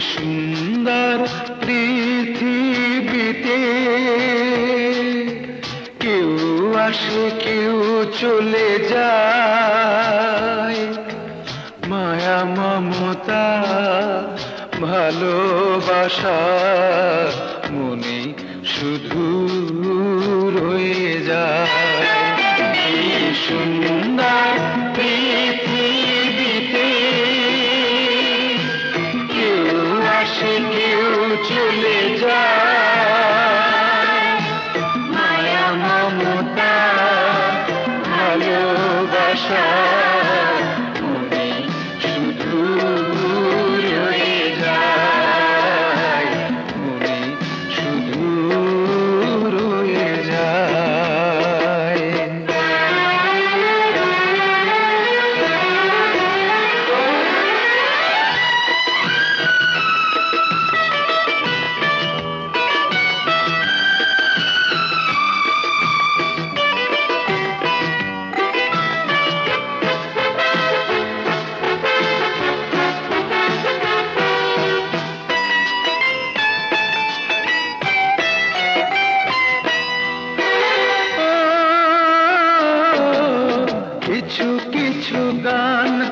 সুন্দর পৃথিবীতে। কেউ আসে, কেউ চলে যায়। মায়া, মমতা, ভালোবাসা মনে শুধু রয়ে যায়। সুন্দর চলে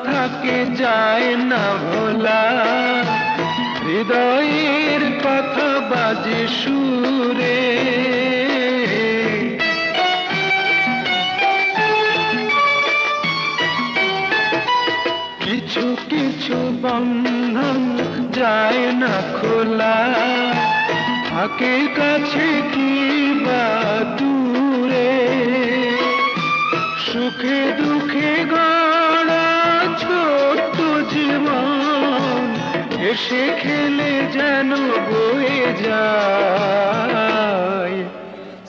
থাকে যায় না ভোলা? হৃদয়ের কথা বাজে সুরে। কিছু কিছু বন্ধন যায় না খোলা। থাকে কাছে কি বা দূরে? এসে খেলে যেন বয়ে যায়।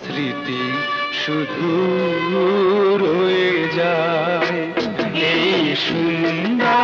স্মৃতি শুধু রয়ে যায়। এই সুন্দর